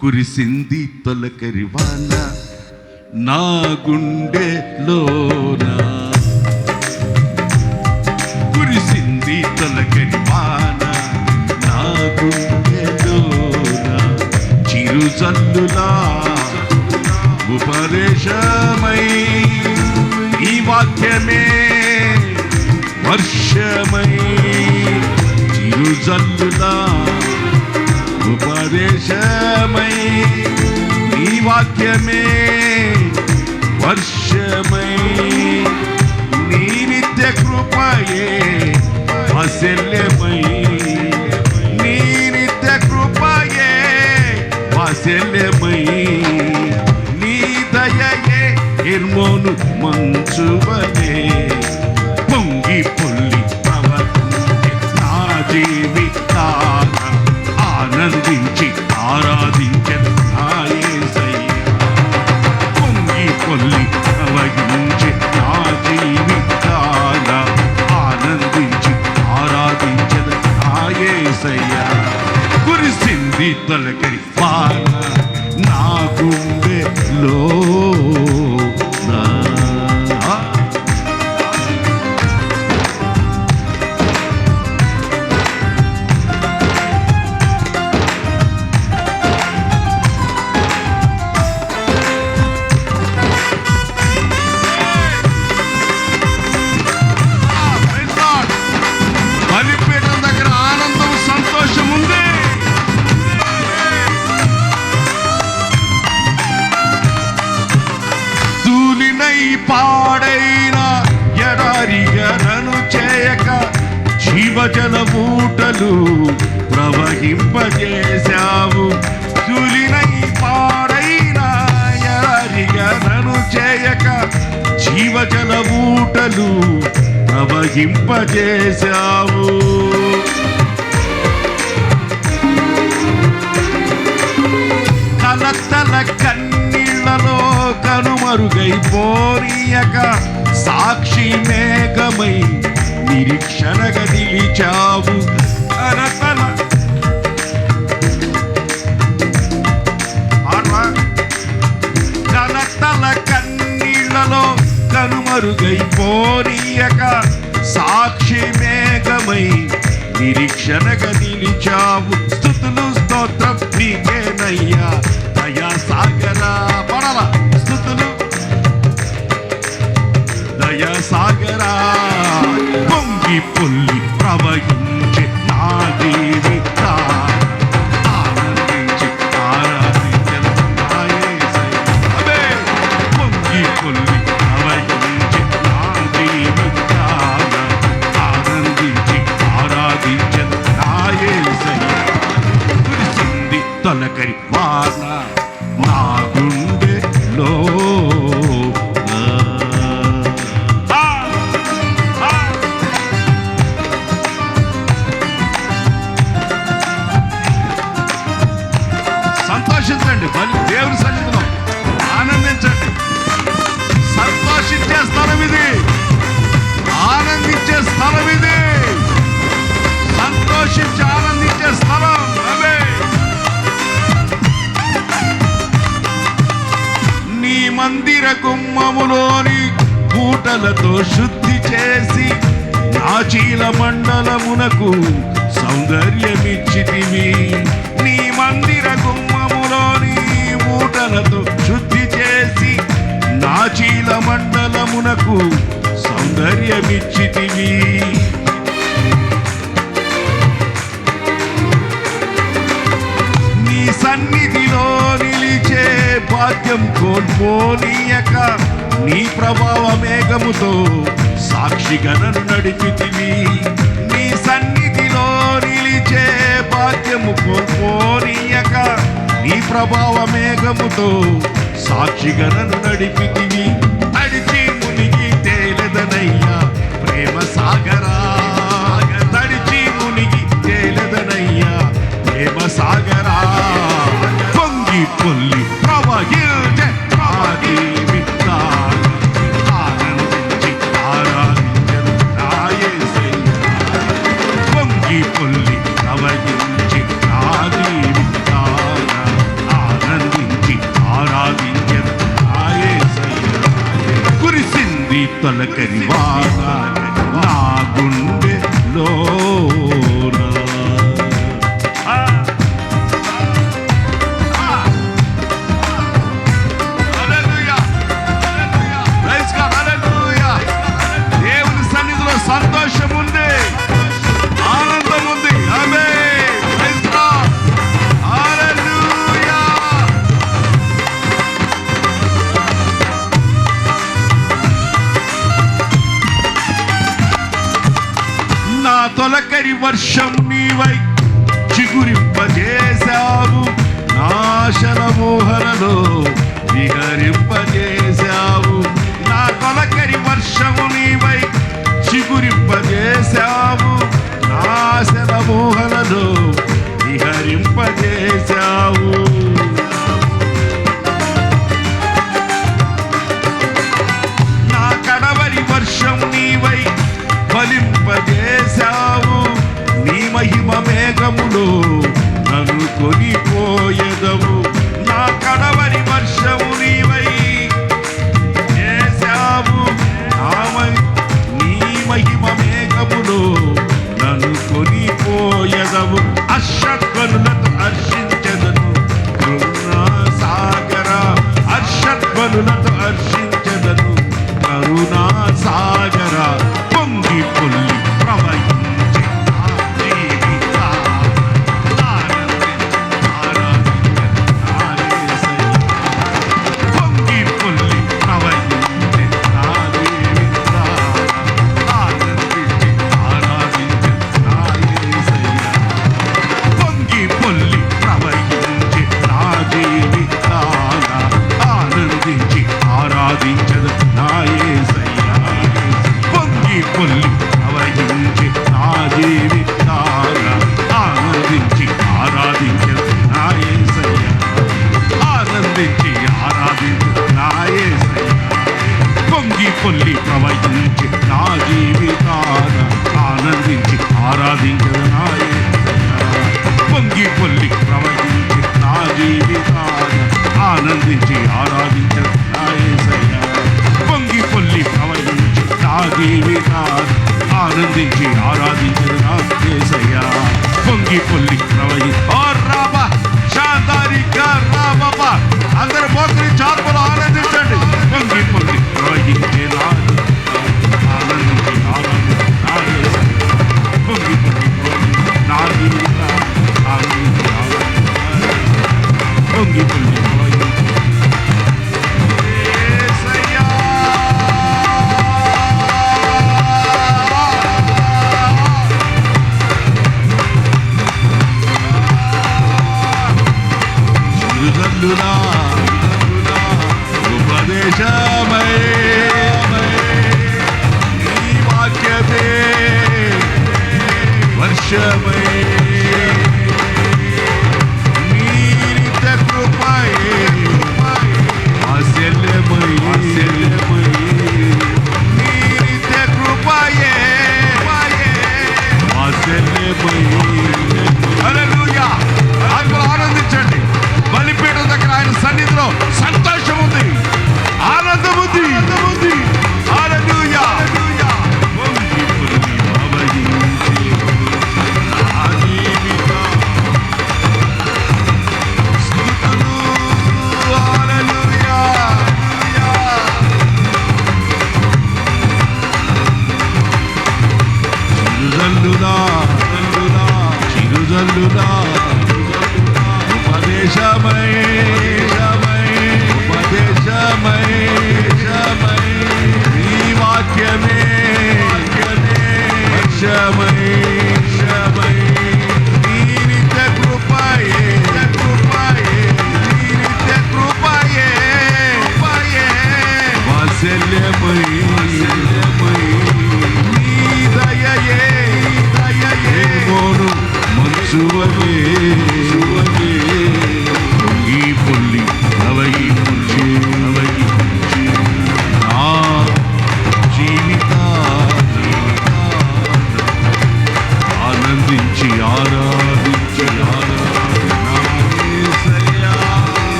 కురిసింది తొలకరి వాన నా గుండెలోన కురిసింది తొలకరి వాన నా గుండెలోన చిరు జల్లులా ఉపదేశమై ఈ వాక్యమే వర్షమై. చిరు జల్లులా ఉపదేశమై నీ వాక్యమే వర్షమై. నీ నిత్య కృపయే వాత్సల్యమై. నీ నిత్య కృపయే వాత్సల్యమై. నీ దయయే ఎర్మోను మంచువనే పొంగి పొల్లి ఆనందించి ఆరాధించను. జీవజల మూటలు ప్రవహింపజేశావు. తూలినై పాడైన ఎడారిగా చేయక జీవజల మూటలు ప్రవహింపజేశావు. కలతల కన్నీళ్ళలో కనుమరుగై కనుమరుగైపోనీయక సాక్షి మేఘమై నిరీక్షణగా నిలిచావు కలతల పాడవా? కలతల కన్నీళ్ళలో కనుమరుగైపోనీయక. సాక్షి మేఘమై నిరీక్షణగా నిలిచావు స్థుతులు స్తోత్రం నీకేనయ్యా. దయా సాగర పడవ. స్థుతులు. దయా సాగరా పొంగి పొల్లి ప్రవహించే సంతోషించండి దేవుని సన్నిధిలో ఆనందించండి. సంతోషించే స్థలం ఇది. ఆనందించే స్థలం ఇది. సంతోషించి ఆనందించే స్థలం అవే నీ మందిర గుమ్మములోని పూటలతో శుద్ధి చేసి నాచీల మండలమునకు సౌందర్యమిచ్చితివి నీ మంది మూటలతో శుద్ధి చేసి నాచీల మండలమునకు సౌందర్యమిచ్చితివి. నీ సన్నిధిలో నిలిచే బాధ్యం కోల్పోనీయక నీ ప్రభావ మేఘముతో సాక్షిగా నన్ను నడిపితివి. నీ సన్నిధిలో నిలిచే బాధ్యము కోల్పో ప్రభావ మేఘముతో సాక్షిగా నన్ను నడిపితివి. అడిచి మునిగి తేలదనయ్యా ప్రేమ సాగరా. తడిచి మునిగి తేలదనయ్యా ప్రేమ సాగరా. పొంగి పొల్లి ప్రవహించే con la que తొలకరి వర్షం నీవై చిగురింపజేశావు. నాశన మోహనలో విహరింపజేశావు. నా తొలకరి వర్షము నీవై చిగురింపజేశావు. నాశన మోహనలో విహరింపజేశావు. Napoli, caballeros.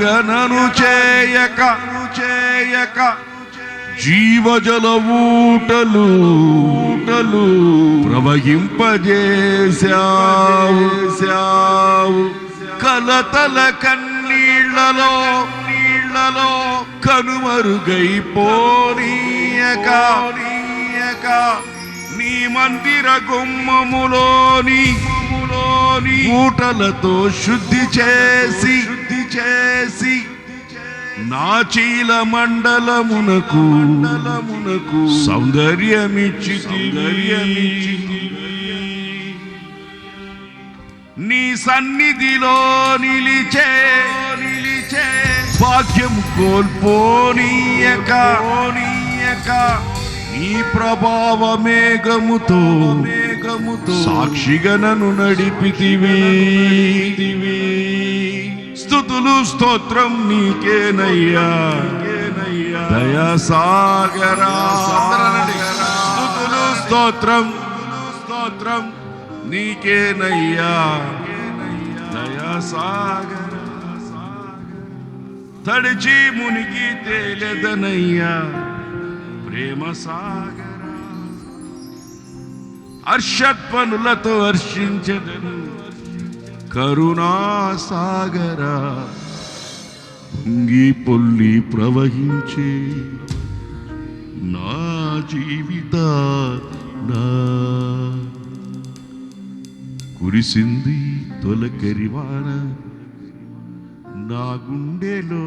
గణను చేయక చేయక జీవజల ఊటలు ఊటలు ప్రవహింపజేశావు. కలతల కన్నీళ్ళలో నీళ్ళలో కనుమరుగైపోనీయక. నీయక నీ మందిర గుమ్మములోని గుమ్మములోని ఊటలతో శుద్ధి చేసి శుద్ధి చేసి నాచీల మండలమునకు మండలమునకు సౌందర్యమిచ్చి నీ సన్నిధిలో నిలిచే నిలిచే భాగ్యం కోల్పోనీయక. నీయక నీ ప్రభావ మేఘముతో మేఘముతో సాక్షిగా నన్ను నడిపితివి. స్థుతులు స్తోత్రం నీకేనయ్యా. దయా సాగరా. స్థుతులు స్తోత్రం స్తోత్రం నీకేనయ్యా. దయా సాగర తడిచి మునిగి తేలెదనయ్యా. ప్రేమ సాగర. హర్షత్వనులతో హర్షించదను. కరుణాసాగర పొంగి పొల్లి ప్రవహించే నా జీవిత నా కురిసింది తొలకరివాన నా గుండెలో